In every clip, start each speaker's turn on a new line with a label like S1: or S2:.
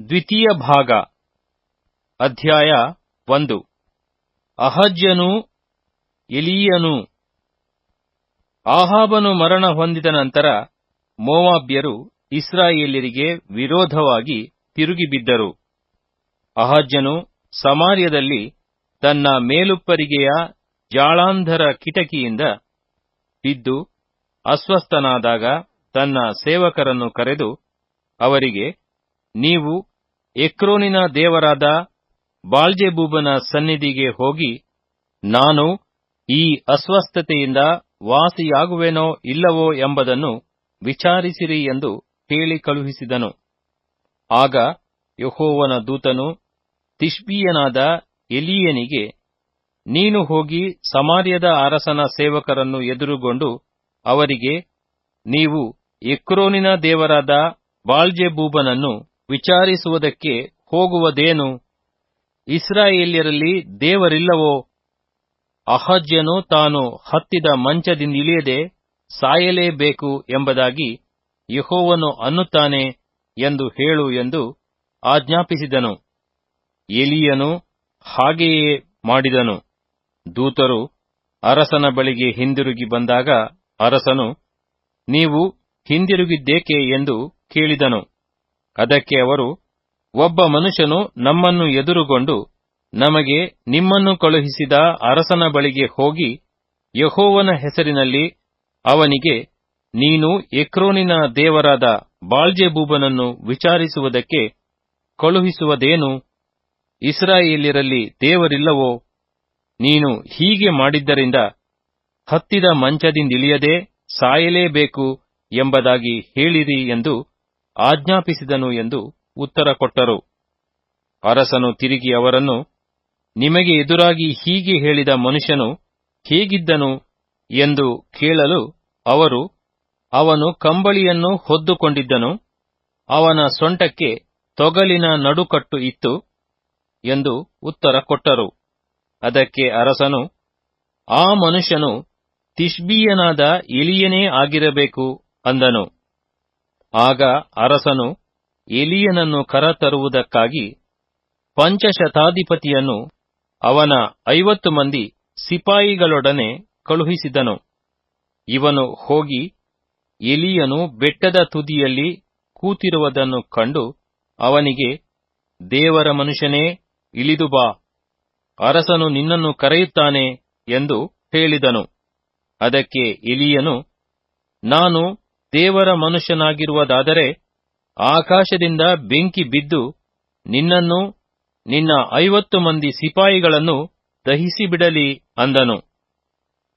S1: ದ್ವಿತೀಯ ಭಾಗ, ಅಧ್ಯಾಯ ಒಂದು. ಅಹಜ್ಯನು, ಎಲಿಯನು. ಆಹಾಬನು ಮರಣ ಹೊಂದಿದ ನಂತರ ಮೋವಾಬ್ಯರು ಇಸ್ರಾಯೇಲ್ಯರಿಗೆ ವಿರೋಧವಾಗಿ ತಿರುಗಿಬಿದ್ದರು. ಅಹಜ್ಯನು ಸಮಾರ್ಯದಲ್ಲಿ ತನ್ನ ಮೇಲುಪ್ಪರಿಗೆಯ ಜಾಳಾಂಧರ ಕಿಟಕಿಯಿಂದ ಬಿದ್ದು ಅಸ್ವಸ್ಥನಾದಾಗ ತನ್ನ ಸೇವಕರನ್ನು ಕರೆದು ಅವರಿಗೆ ನೀವು ಎಕ್ರೋನಿನ ದೇವರಾದ ಬಾಳ್ಜೆಬೂಬನ ಸನ್ನಿಧಿಗೆ ಹೋಗಿ, ನಾನು ಈ ಅಸ್ವಸ್ಥತೆಯಿಂದ ವಾಸಿಯಾಗುವೆನೋ ಇಲ್ಲವೋ ಎಂಬುದನ್ನು ವಿಚಾರಿಸಿರಿ ಎಂದು ಹೇಳಿ ಕಳುಹಿಸಿದನು. ಆಗ ಯಹೋವನ ದೂತನು ತಿಷ್ಬಿಯನಾದ ಎಲಿಯನಿಗೆ, ನೀನು ಹೋಗಿ ಸಮಾರ್ಯದ ಅರಸನ ಸೇವಕರನ್ನು ಎದುರುಗೊಂಡು ಅವರಿಗೆ, ನೀವು ಎಕ್ರೋನಿನ ದೇವರಾದ ಬಾಳ್ಜೆಬೂಬನನ್ನು ವಿಚಾರಿಸುವುದಕ್ಕೆ ಹೋಗುವುದೇನು? ಇಸ್ರಾಯೇಲ್ಯರಲ್ಲಿ ದೇವರಿಲ್ಲವೋ? ಅಹಜ್ಯನು ತಾನು ಹತ್ತಿದ ಮಂಚದಿಂದಿಳಿಯದೆ ಸಾಯಲೇಬೇಕು ಎಂಬುದಾಗಿ ಯಹೋವನು ಅನ್ನುತ್ತಾನೆ ಎಂದು ಹೇಳು ಎಂದು ಆಜ್ಞಾಪಿಸಿದನು. ಎಲಿಯನು ಹಾಗೆಯೇ ಮಾಡಿದನು. ದೂತರು ಅರಸನ ಬಳಿಗೆ ಹಿಂದಿರುಗಿ ಬಂದಾಗ ಅರಸನು, ನೀವು ಹಿಂದಿರುಗಿದ್ದೇಕೆ? ಎಂದು ಕೇಳಿದನು. ಅದಕ್ಕೆ ಅವರು, ಒಬ್ಬ ಮನುಷ್ಯನು ನಮ್ಮನ್ನು ಎದುರುಗೊಂಡು ನಮಗೆ ನಿಮ್ಮನ್ನು ಕಳುಹಿಸಿದ ಅರಸನ ಬಳಿಗೆ ಹೋಗಿ ಯಹೋವನ ಹೆಸರಿನಲ್ಲಿ ಅವನಿಗೆ, ನೀನು ಎಕ್ರೋನಿನ ದೇವರಾದ ಬಾಳ್ಜೆಬೂಬನನ್ನು ವಿಚಾರಿಸುವುದಕ್ಕೆ ಕಳುಹಿಸುವುದೇನು? ಇಸ್ರಾಯೇಲ್ಯರಲ್ಲಿ ದೇವರಿಲ್ಲವೋ? ನೀನು ಹೀಗೆ ಮಾಡಿದ್ದರಿಂದ ಹತ್ತಿದ ಮಂಚದಿಂದಿಳಿಯದೆ ಸಾಯಲೇಬೇಕು ಎಂಬುದಾಗಿ ಹೇಳಿರಿ ಎಂದು ಆಜ್ಞಾಪಿಸಿದನು ಎಂದು ಉತ್ತರ ಕೊಟ್ಟರು. ಅರಸನು ತಿರುಗಿ ಅವರನ್ನು, ನಿಮಗೆ ಎದುರಾಗಿ ಹೀಗೆ ಹೇಳಿದ ಮನುಷ್ಯನು ಹೇಗಿದ್ದನು? ಎಂದು ಕೇಳಲು ಅವರು, ಅವನು ಕಂಬಳಿಯನ್ನು ಹೊದ್ದುಕೊಂಡಿದ್ದನು, ಅವನ ಸೊಂಟಕ್ಕೆ ತೊಗಲಿನ ನಡುಕಟ್ಟು ಇತ್ತು, ಎಂದು ಉತ್ತರ ಕೊಟ್ಟರು. ಅದಕ್ಕೆ ಅರಸನು, ಆ ಮನುಷ್ಯನು ತಿಷ್ಬೀಯನಾದ ಎಲಿಯನೇ ಆಗಿರಬೇಕು, ಅಂದನು. ಆಗ ಅರಸನು ಎಲಿಯನನ್ನು ಕರತರುವುದಕ್ಕಾಗಿ ಪಂಚಶತಾಧಿಪತಿಯನ್ನು ಅವನ ಐವತ್ತು ಮಂದಿ ಸಿಪಾಯಿಗಳೊಡನೆ ಕಳುಹಿಸಿದನು. ಇವನು ಹೋಗಿ ಎಲಿಯನು ಬೆಟ್ಟದ ತುದಿಯಲ್ಲಿ ಕೂತಿರುವುದನ್ನು ಕಂಡು ಅವನಿಗೆ, ದೇವರ ಮನುಷ್ಯನೇ, ಇಳಿದು ಬಾ, ಅರಸನು ನಿನ್ನನ್ನು ಕರೆಯುತ್ತಾನೆ ಎಂದು ಹೇಳಿದನು. ಅದಕ್ಕೆ ಎಲಿಯನು, ನಾನು ದೇವರ ಮನುಷ್ಯನಾಗಿರುವುದಾದರೆ ಆಕಾಶದಿಂದ ಬೆಂಕಿ ಬಿದ್ದು ನಿನ್ನನ್ನು, ನಿನ್ನ ಐವತ್ತು ಮಂದಿ ಸಿಪಾಯಿಗಳನ್ನು ದಹಿಸಿಬಿಡಲಿ ಅಂದನು.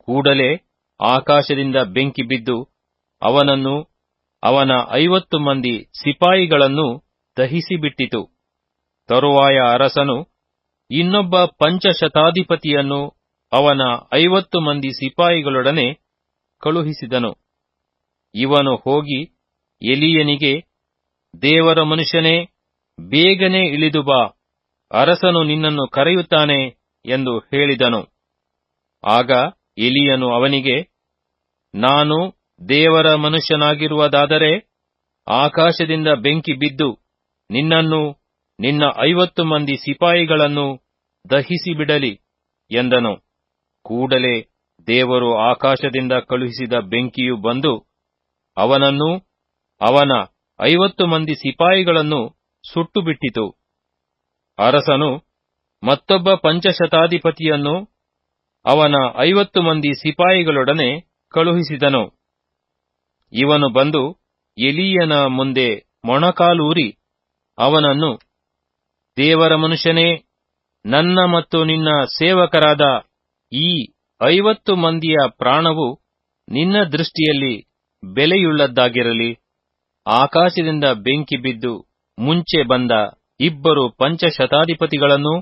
S1: ಕೂಡಲೇ ಆಕಾಶದಿಂದ ಬೆಂಕಿ ಬಿದ್ದು ಅವನನ್ನು, ಅವನ ಐವತ್ತು ಮಂದಿ ಸಿಪಾಯಿಗಳನ್ನು ದಹಿಸಿಬಿಟ್ಟಿತು. ತರುವಾಯ ಅರಸನು ಇನ್ನೊಬ್ಬ ಪಂಚಶತಾಧಿಪತಿಯನ್ನು ಅವನ ಐವತ್ತು ಮಂದಿ ಸಿಪಾಯಿಗಳೊಡನೆ ಕಳುಹಿಸಿದನು. ಇವನು ಹೋಗಿ ಎಲಿಯನಿಗೆ, ದೇವರ ಮನುಷ್ಯನೇ, ಬೇಗನೆ ಇಳಿದು ಬಾ, ಅರಸನು ನಿನ್ನನ್ನು ಕರೆಯುತ್ತಾನೆ ಎಂದು ಹೇಳಿದನು. ಆಗ ಎಲಿಯನು ಅವನಿಗೆ, ನಾನು ದೇವರ ಮನುಷ್ಯನಾಗಿರುವುದಾದರೆ ಆಕಾಶದಿಂದ ಬೆಂಕಿ ಬಿದ್ದು ನಿನ್ನನ್ನು, ನಿನ್ನ ಐವತ್ತು ಮಂದಿ ಸಿಪಾಯಿಗಳನ್ನು ದಹಿಸಿಬಿಡಲಿ ಎಂದನು. ಕೂಡಲೇ ದೇವರು ಆಕಾಶದಿಂದ ಕಳುಹಿಸಿದ ಬೆಂಕಿಯು ಬಂದು ಅವನನ್ನೂ ಅವನ ಐವತ್ತು ಮಂದಿ ಸಿಪಾಯಿಗಳನ್ನು ಸುಟ್ಟುಬಿಟ್ಟಿತು. ಅರಸನು ಮತ್ತೊಬ್ಬ ಪಂಚಶತಾಧಿಪತಿಯನ್ನು ಅವನ ಐವತ್ತು ಮಂದಿ ಸಿಪಾಯಿಗಳೊಡನೆ ಕಳುಹಿಸಿದನು. ಇವನು ಬಂದು ಎಲಿಯನ ಮುಂದೆ ಮೊಣಕಾಲೂರಿ, ಅವನನ್ನು, ದೇವರ ಮನುಷ್ಯನೇ, ನನ್ನ ಮತ್ತು ನಿನ್ನ ಸೇವಕರಾದ ಈ ಐವತ್ತು ಮಂದಿಯ ಪ್ರಾಣವು ನಿನ್ನ ದೃಷ್ಟಿಯಲ್ಲಿ ಬೆಲೆಯುಳ್ಳದ್ದಾಗಿರಲಿ. ಆಕಾಶದಿಂದ ಬೆಂಕಿ ಬಿದ್ದು ಮುಂಚೆ ಬಂದ ಇಬ್ಬರು ಪಂಚಶತಾಧಿಪತಿಗಳನ್ನು,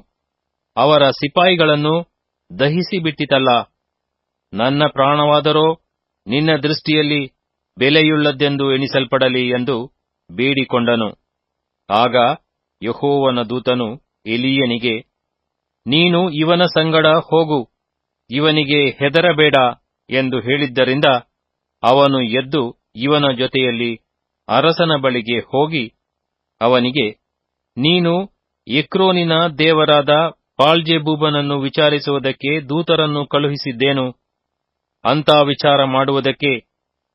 S1: ಅವರ ಸಿಪಾಯಿಗಳನ್ನು ದಹಿಸಿಬಿಟ್ಟಿತಲ್ಲ ನನ್ನ ಪ್ರಾಣವಾದರೋ, ನಿನ್ನ ದೃಷ್ಟಿಯಲ್ಲಿ ಬೆಲೆಯುಳ್ಳದ್ದೆಂದು ಎಣಿಸಲ್ಪಡಲಿ ಎಂದು ಬೇಡಿಕೊಂಡನು. ಆಗ ಯಹೋವನ ದೂತನು ಎಲಿಯನಿಗೆ, ನೀನು ಇವನ ಸಂಗಡ ಹೋಗು, ಇವನಿಗೆ ಹೆದರಬೇಡ ಎಂದು ಹೇಳಿದ್ದರಿಂದ ಅವನು ಎದ್ದು ಇವನ ಜೊತೆಯಲ್ಲಿ ಅರಸನ ಬಳಿಗೆ ಹೋಗಿ ಅವನಿಗೆ, ನೀನು ಎಕ್ರೋನಿನ ದೇವರಾದ ಪಾಳ್ಜೆಬೂಬನನ್ನು ವಿಚಾರಿಸುವುದಕ್ಕೆ ದೂತರನ್ನು ಕಳುಹಿಸಿದ್ದೇನು? ಅಂತ ವಿಚಾರ ಮಾಡುವುದಕ್ಕೆ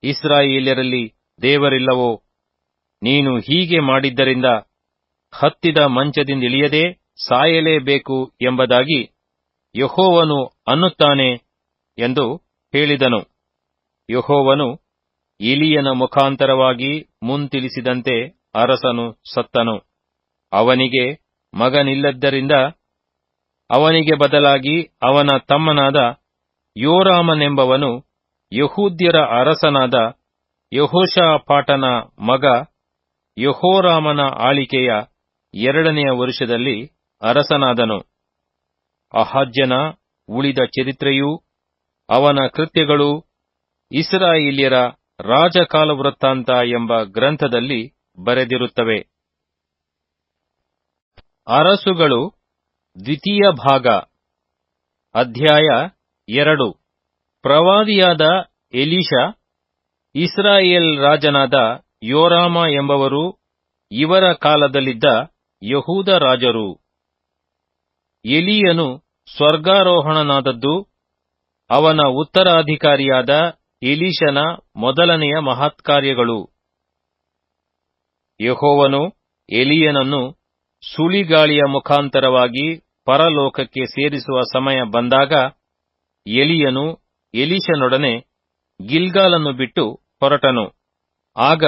S1: ಇಸ್ರಾಯೇಲ್ಯರಲ್ಲಿ ದೇವರಿಲ್ಲವೋ? ನೀನು ಹೀಗೆ ಮಾಡಿದ್ದರಿಂದ ಹತ್ತಿದ ಮಂಚದಿಂದ ಇಳಿಯದೆ ಸಾಯಲೇಬೇಕು ಎಂಬುದಾಗಿ ಯಹೋವನು ಅನ್ನುತ್ತಾನೆ ಎಂದು ಹೇಳಿದನು. ಯಹೋವನು ಇಲಿಯನ ಮುಖಾಂತರವಾಗಿ ಮುಂತಿಳಿಸಿದಂತೆ ಅರಸನು ಸತ್ತನು. ಅವನಿಗೆ ಮಗನಿಲ್ಲದ್ದರಿಂದ ಅವನಿಗೆ ಬದಲಾಗಿ ಅವನ ತಮ್ಮನಾದ ಯೋರಾಮನೆಂಬವನು ಯಹೂದ್ಯರ ಅರಸನಾದ ಯಹೋಷಾಪಾಟನ ಮಗ ಯಹೋರಾಮನ ಆಳಿಕೆಯ ಎರಡನೆಯ ವರುಷದಲ್ಲಿ ಅರಸನಾದನು. ಅಹಾಜ್ಯನ ಉಳಿದ ಚರಿತ್ರೆಯೂ ಅವನ ಕೃತ್ಯಗಳು ಇಸ್ರಾಯೇಲ್ಯರ ರಾಜಕಾಲವೃತ್ತಾಂತ ಎಂಬ ಗ್ರಂಥದಲ್ಲಿ ಬರೆದಿರುತ್ತವೆ. ಅರಸುಗಳು ದ್ವಿತೀಯ ಭಾಗ, ಅಧ್ಯಾಯ ಎರಡು. ಪ್ರವಾದಿಯಾದ ಎಲಿಶಾ ಇಸ್ರಾಯೇಲ್ ರಾಜನಾದ ಯೋರಾಮ ಎಂಬವರು ಇವರ ಕಾಲದಲ್ಲಿದ್ದ ಯಹೂದ ರಾಜರು. ಎಲಿಯನು ಸ್ವರ್ಗಾರೋಹಣನಾದದ್ದು ಅವನ ಉತ್ತರಾಧಿಕಾರಿಯಾದ ಎಲೀಷನ ಮೊದಲನೆಯ ಮಹತ್ಕಾರ್ಯಗಳು. ಯಹೋವನು ಎಲಿಯನನ್ನು ಸುಳಿಗಾಳಿಯ ಮುಖಾಂತರವಾಗಿ ಪರಲೋಕಕ್ಕೆ ಸೇರಿಸುವ ಸಮಯ ಬಂದಾಗ ಎಲಿಯನು ಎಲೀಷನೊಡನೆ ಗಿಲ್ಗಾಲನ್ನು ಬಿಟ್ಟು ಹೊರಟನು. ಆಗ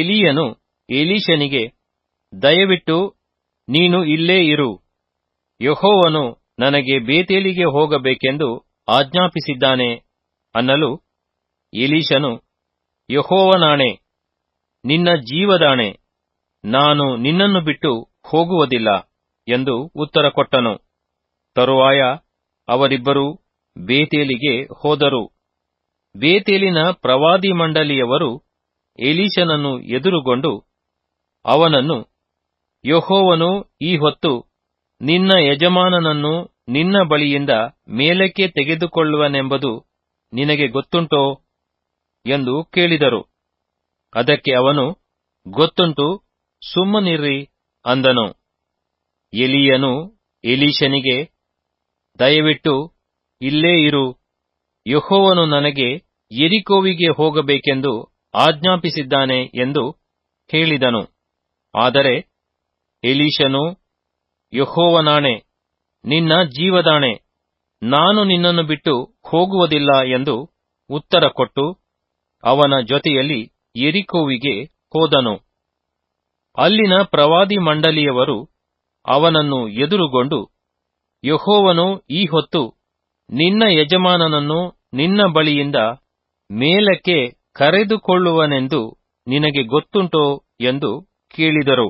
S1: ಎಲಿಯನು ಎಲೀಷನಿಗೆ, ದಯವಿಟ್ಟು ನೀನು ಇಲ್ಲೇ ಇರು. ಯಹೋವನು ನನಗೆ ಬೇತೇಲಿಗೆ ಹೋಗಬೇಕೆಂದು ಆಜ್ಞಾಪಿಸಿದ್ದಾನೆ ಅನ್ನಲು ಎಲೀಷನು, ಯಹೋವನಾಣೆ, ನಿನ್ನ ಜೀವದಾಣೆ, ನಾನು ನಿನ್ನನ್ನು ಬಿಟ್ಟು ಹೋಗುವುದಿಲ್ಲ ಎಂದು ಉತ್ತರ ಕೊಟ್ಟನು. ತರುವಾಯ ಅವರಿಬ್ಬರೂ ಬೇತೇಲಿಗೆ ಹೋದರು. ಬೇತೇಲಿನ ಪ್ರವಾದಿ ಮಂಡಳಿಯವರು ಎಲೀಷನನ್ನು ಎದುರುಗೊಂಡು, ಅವನನ್ನು, ಯಹೋವನು ಈ ಹೊತ್ತು ನಿನ್ನ ಯಜಮಾನನನ್ನು ನಿನ್ನ ಬಳಿಯಿಂದ ಮೇಲಕ್ಕೆ ತೆಗೆದುಕೊಳ್ಳುವನೆಂಬುದು ನಿನಗೆ ಗೊತ್ತುಂಟೋ? ಎಂದು ಕೇಳಿದರು. ಅದಕ್ಕೆ ಅವನು, ಗೊತ್ತುಂಟು ಸುಮ್ಮನಿರ್ರಿ ಅಂದನು. ಎಲಿಯನು ಎಲೀಶನಿಗೆ ದಯವಿಟ್ಟು ಇಲ್ಲೇ ಇರು. ಯಹೋವನು ನನಗೆ ಎರಿಕೋವಿಗೆ ಹೋಗಬೇಕೆಂದು ಆಜ್ಞಾಪಿಸಿದ್ದಾನೆ ಎಂದು ಹೇಳಿದನು. ಆದರೆ ಎಲೀಶನು ಯಹೋವನಾಣೆ, ನಿನ್ನ ಜೀವದಾಣೆ, ನಾನು ನಿನ್ನನ್ನು ಬಿಟ್ಟು ಹೋಗುವುದಿಲ್ಲ ಎಂದು ಉತ್ತರ ಕೊಟ್ಟು ಅವನ ಜೊತೆಯಲ್ಲಿ ಎರಿಕೋವಿಗೆ ಹೋದನು. ಅಲ್ಲಿನ ಪ್ರವಾದಿ ಮಂಡಲಿಯವರು ಅವನನ್ನು ಎದುರುಗೊಂಡು, ಯಹೋವನು ಈ ಹೊತ್ತು ನಿನ್ನ ಯಜಮಾನನನ್ನು ನಿನ್ನ ಬಳಿಯಿಂದ ಮೇಲಕ್ಕೆ ಕರೆದುಕೊಳ್ಳುವನೆಂದು ನಿನಗೆ ಗೊತ್ತುಂಟೋ ಎಂದು ಕೇಳಿದರು.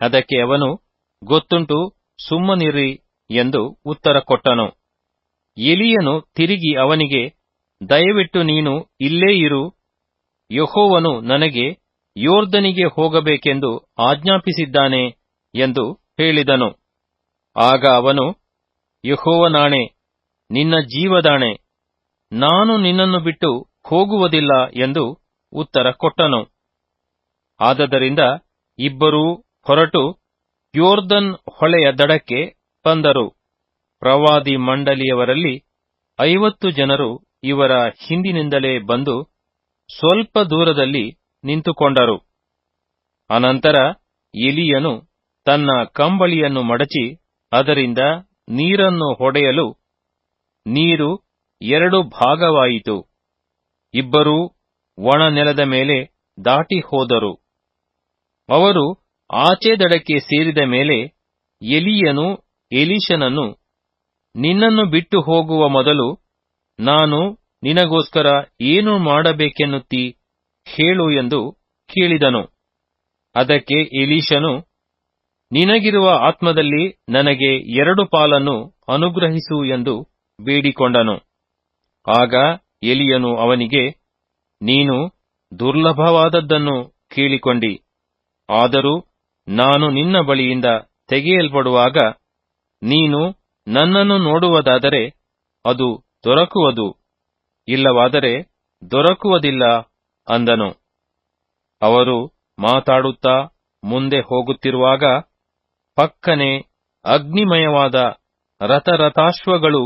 S1: ಅದಕ್ಕೆ ಅವನು, ಗೊತ್ತುಂಟು, ಸುಮ್ಮನಿರಿ ಎಂದು ಉತ್ತರ ಕೊಟ್ಟನು. ಎಲಿಯನು ತಿರುಗಿ ಅವನಿಗೆ ದಯವಿಟ್ಟು ನೀನು ಇಲ್ಲೇ ಇರು. ಯಹೋವನು ನನಗೆ ಯೋರ್ದನಿಗೆ ಹೋಗಬೇಕೆಂದು ಆಜ್ಞಾಪಿಸಿದ್ದಾನೆ ಎಂದು ಹೇಳಿದನು. ಆಗ ಅವನು, ಯಹೋವನಾಣೆ, ನಿನ್ನ ಜೀವದಾಣೆ, ನಾನು ನಿನ್ನನ್ನು ಬಿಟ್ಟು ಹೋಗುವುದಿಲ್ಲ ಎಂದು ಉತ್ತರ ಕೊಟ್ಟನು. ಆದದರಿಂದ ಇಬ್ಬರೂ ಹೊರಟು ಯೋರ್ದನ್ ಹೊಳೆಯ ದಡಕ್ಕೆ ಬಂದರು. ಪ್ರವಾದಿ ಮಂಡಲಿಯವರಲ್ಲಿ ಐವತ್ತು ಜನರು ಇವರ ಹಿಂದಿನಿಂದಲೇ ಬಂದು ಸ್ವಲ್ಪ ದೂರದಲ್ಲಿ ನಿಂತುಕೊಂಡರು. ಅನಂತರ ಎಲಿಯನು ತನ್ನ ಕಂಬಳಿಯನ್ನು ಮಡಚಿ ಅದರಿಂದ ನೀರನ್ನು ಹೊಡೆಯಲು ನೀರು ಎರಡು ಭಾಗವಾಯಿತು. ಇಬ್ಬರೂ ಒಣ ನೆಲದ ಮೇಲೆ ದಾಟಿ ಹೋದರು. ಅವರು ಆಚೆ ದಡಕ್ಕೆ ಸೇರಿದ ಮೇಲೆ ಎಲಿಯನು ಎಲಿಶನನ್ನು ನಿನ್ನನ್ನು ಬಿಟ್ಟು ಹೋಗುವ ಮೊದಲು ನಾನು ನಿನಗೋಸ್ಕರ ಏನು ಮಾಡಬೇಕೆನ್ನುತ್ತಿ ಹೇಳು ಎಂದು ಕೇಳಿದನು. ಅದಕ್ಕೆ ಎಲೀಶನು ನಿನಗಿರುವ ಆತ್ಮದಲ್ಲಿ ನನಗೆ ಎರಡು ಪಾಲನ್ನು ಅನುಗ್ರಹಿಸು ಎಂದು ಬೇಡಿಕೊಂಡನು. ಆಗ ಎಲಿಯನು ಅವನಿಗೆ, ನೀನು ದುರ್ಲಭವಾದದ್ದನ್ನು ಕೇಳಿಕೊಂಡಿ. ಆದರೂ ನಾನು ನಿನ್ನ ಬಳಿಯಿಂದ ತೆಗೆಯಲ್ಪಡುವಾಗ ನೀನು ನನ್ನನ್ನು ನೋಡುವುದಾದರೆ ಅದು ದೊರಕುವುದು ಇಲ್ಲವಾದರೆ ದೊರಕುವುದಿಲ್ಲ ಅಂದನು. ಅವರು ಮಾತಾಡುತ್ತಾ ಮುಂದೆ ಹೋಗುತ್ತಿರುವಾಗ ಪಕ್ಕನೆ ಅಗ್ನಿಮಯವಾದ ರಥರಥಾಶ್ವಗಳು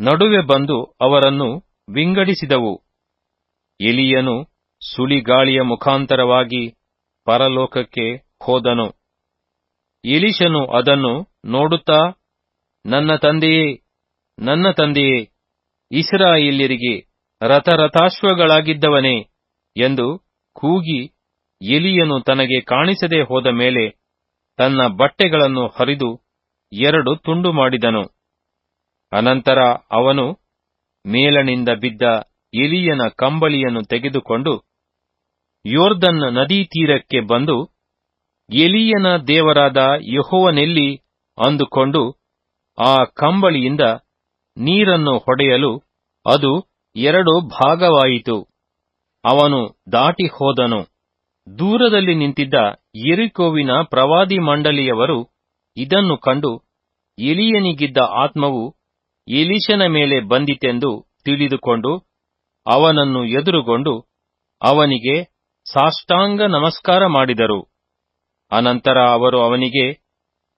S1: ನಡುವೆ ಬಂದು ಅವರನ್ನು ವಿಂಗಡಿಸಿದವು. ಎಲಿಯನು ಸುಳಿಗಾಳಿಯ ಮುಖಾಂತರವಾಗಿ ಪರಲೋಕಕ್ಕೆ ಹೋದನು. ಎಲಿಶನು ಅದನ್ನು ನೋಡುತ್ತಾ, ನನ್ನ ತಂದೆಯೇ ನನ್ನ ತಂದೆಯೇ ಇಸ್ರಾಯಿಲ್ಯರಿಗೆ ರಥರಥಾಶ್ವಗಳಾಗಿದ್ದವನೇ ಎಂದು ಕೂಗಿ ಎಲಿಯನು ತನಗೆ ಕಾಣಿಸದೆ ಹೋದ ಮೇಲೆ ತನ್ನ ಬಟ್ಟೆಗಳನ್ನು ಹರಿದು ಎರಡು ತುಂಡು ಮಾಡಿದನು. ಅನಂತರ ಅವನು ಮೇಲನಿಂದ ಬಿದ್ದ ಎಲಿಯನ ಕಂಬಳಿಯನ್ನು ತೆಗೆದುಕೊಂಡು ಯೋರ್ದನ್ ನದೀ ತೀರಕ್ಕೆ ಬಂದು ಎಲಿಯನ ದೇವರಾದ ಯಹೋವನೆಲ್ಲಿ ಅಂದುಕೊಂಡು ಆ ಕಂಬಳಿಯಿಂದ ನೀರನ್ನು ಹೊಡೆಯಲು ಅದು ಎರಡು ಭಾಗವಾಯಿತು. ಅವನು ದಾಟಿ ಹೋದನು. ದೂರದಲ್ಲಿ ನಿಂತಿದ್ದ ಎರಿಕೋವಿನ ಪ್ರವಾದಿ ಮಂಡಳಿಯವರು ಇದನ್ನು ಕಂಡು ಎಲಿಯನಿಗಿದ್ದ ಆತ್ಮವು ಎಲಿಶನ ಮೇಲೆ ಬಂದಿತೆಂದು ತಿಳಿದುಕೊಂಡು ಅವನನ್ನು ಎದುರುಗೊಂಡು ಅವನಿಗೆ ಸಾಷ್ಟಾಂಗ ನಮಸ್ಕಾರ ಮಾಡಿದರು. ಅನಂತರ ಅವರು ಅವನಿಗೆ,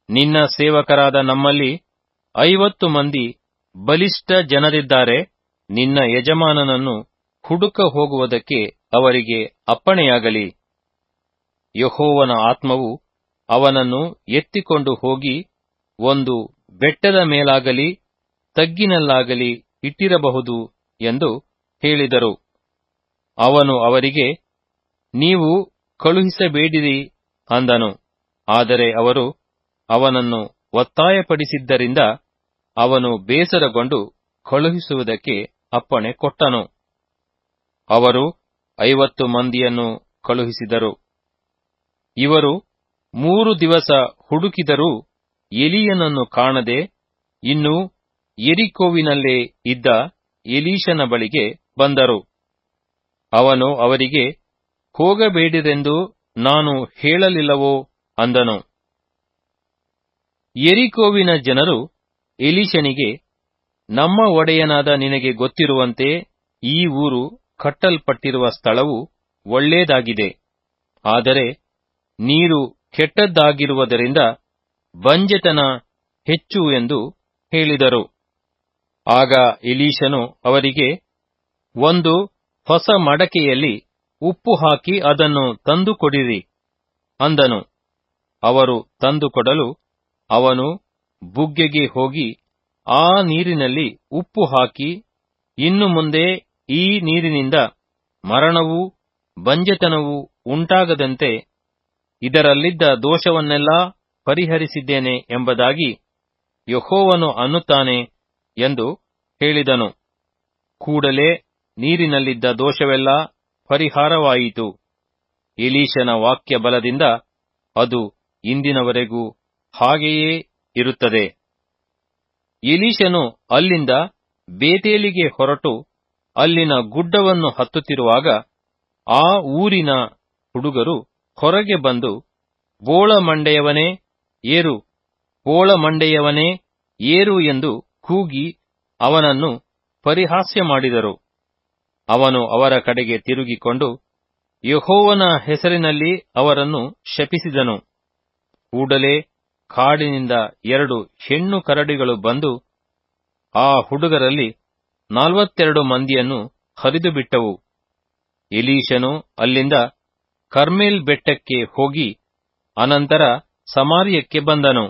S1: ನಿನ್ನ ಸೇವಕರಾದ ನಮ್ಮಲ್ಲಿ ಐವತ್ತು ಮಂದಿ ಬಲಿಷ್ಠ ಜನರಿದ್ದಾರೆ, ನಿನ್ನ ಯಜಮಾನನನ್ನು ಹುಡುಕ ಹೋಗುವುದಕ್ಕೆ ಅವರಿಗೆ ಅಪ್ಪಣೆಯಾಗಲಿ. ಯಹೋವನ ಆತ್ಮವು ಅವನನ್ನು ಎತ್ತಿಕೊಂಡು ಹೋಗಿ ಒಂದು ಬೆಟ್ಟದ ಮೇಲಾಗಲಿ, ತಗ್ಗಿನಲ್ಲಾಗಲಿ ಇಟ್ಟಿರಬಹುದು ಎಂದು ಹೇಳಿದರು. ಅವನು ಅವರಿಗೆ, ನೀವು ಕಳುಹಿಸಬೇಡಿರಿ ಅಂದನು. ಆದರೆ ಅವರು ಅವನನ್ನು ಒತ್ತಾಯಪಡಿಸಿದ್ದರಿಂದ ಅವನು ಬೇಸರಗೊಂಡು ಕಳುಹಿಸುವುದಕ್ಕೆ ಅಪ್ಪಣೆ ಕೊಟ್ಟನು. ಅವರು ಐವತ್ತು ಮಂದಿಯನ್ನು ಕಳುಹಿಸಿದರು. ಇವರು ಮೂರು ದಿವಸ ಹುಡುಕಿದರೂ ಎಲಿಯನನ್ನು ಕಾಣದೆ ಇನ್ನು ಎರಿಕೋವಿನಲ್ಲೇ ಇದ್ದ ಎಲೀಶನ ಬಳಿಗೆ ಬಂದರು. ಅವನು ಅವರಿಗೆ, ಹೋಗಬೇಡಿರೆಂದು ನಾನು ಹೇಳಲಿಲ್ಲವೋ? ಅಂದನು. ಎರಿಕೋವಿನ ಜನರು ಎಲೀಶನಿಗೆ ನಮ್ಮ ಒಡೆಯನಾದ ನಿನಗೆ ಗೊತ್ತಿರುವಂತೆ ಈ ಊರು ಕಟ್ಟಲ್ಪಟ್ಟಿರುವ ಸ್ಥಳವು ಒಳ್ಳೇದಾಗಿದೆ ಆದರೆ ನೀರು ಕೆಟ್ಟದ್ದಾಗಿರುವುದರಿಂದ ಬಂಜೆತನ ಹೆಚ್ಚು ಎಂದು ಹೇಳಿದರು. ಆಗ ಎಲೀಶನು ಅವರಿಗೆ, ಒಂದು ಹೊಸ ಮಡಕೆಯಲ್ಲಿ ಉಪ್ಪು ಹಾಕಿ ಅದನ್ನು ತಂದುಕೊಡಿರಿ ಅಂದನು. ಅವರು ತಂದುಕೊಡಲು ಅವನು ಬುಗ್ಗೆಗೆ ಹೋಗಿ ಆ ನೀರಿನಲ್ಲಿ ಉಪ್ಪು ಹಾಕಿ ಇನ್ನು ಮುಂದೆ ಈ ನೀರಿನಿಂದ ಮರಣವೂ ಬಂಜೆತನವೂ ಉಂಟಾಗದಂತೆ ಇದರಲ್ಲಿದ್ದ ದೋಷವನ್ನೆಲ್ಲಾ ಪರಿಹರಿಸಿದ್ದೇನೆ ಎಂಬುದಾಗಿ ಯಹೋವನು ಅನ್ನುತ್ತಾನೆ ಎಂದು ಹೇಳಿದನು. ಕೂಡಲೇ ನೀರಿನಲ್ಲಿದ್ದ ದೋಷವೆಲ್ಲ ಪರಿಹಾರವಾಯಿತು. ಎಲೀಶನ ವಾಕ್ಯ ಬಲದಿಂದ ಅದು ಇಂದಿನವರೆಗೂ ಹಾಗೆಯೇ ಇರುತ್ತದೆ. ಇಲೀಶನು ಅಲ್ಲಿಂದ ಬೇತೇಲಿಗೆ ಹೊರಟು ಅಲ್ಲಿನ ಗುಡ್ಡವನ್ನು ಹತ್ತುತ್ತಿರುವಾಗ ಆ ಊರಿನ ಹುಡುಗರು ಹೊರಗೆ ಬಂದು ಬೋಳಮಂಡೆಯವನೇ ಏರು ಬೋಳಮಂಡೆಯವನೇ ಏರು ಎಂದು ಕೂಗಿ ಅವನನ್ನು ಪರಿಹಾಸ್ಯ ಮಾಡಿದರು. ಅವನು ಅವರ ಕಡೆಗೆ ತಿರುಗಿಕೊಂಡು ಯಹೋವನ ಹೆಸರಿನಲ್ಲಿ ಅವರನ್ನು ಶಪಿಸಿದನು. ಕೂಡಲೇ ಕಾಡಿನಿಂದ ಎರಡು ಹೆಣ್ಣು ಕರಡಿಗಳು ಬಂದು ಆ ಹುಡುಗರಲ್ಲಿ ನಲವತ್ತೆರಡು ಮಂದಿಯನ್ನು ಹರಿದು ಬಿಟ್ಟವು ಎಲೀಶನು ಅಲ್ಲಿಂದ ಕರ್ಮೇಲ್ ಬೆಟ್ಟಕ್ಕೆ ಹೋಗಿ ಅನಂತರ ಸಮಾರ್ಯಕ್ಕೆ ಬಂದನು.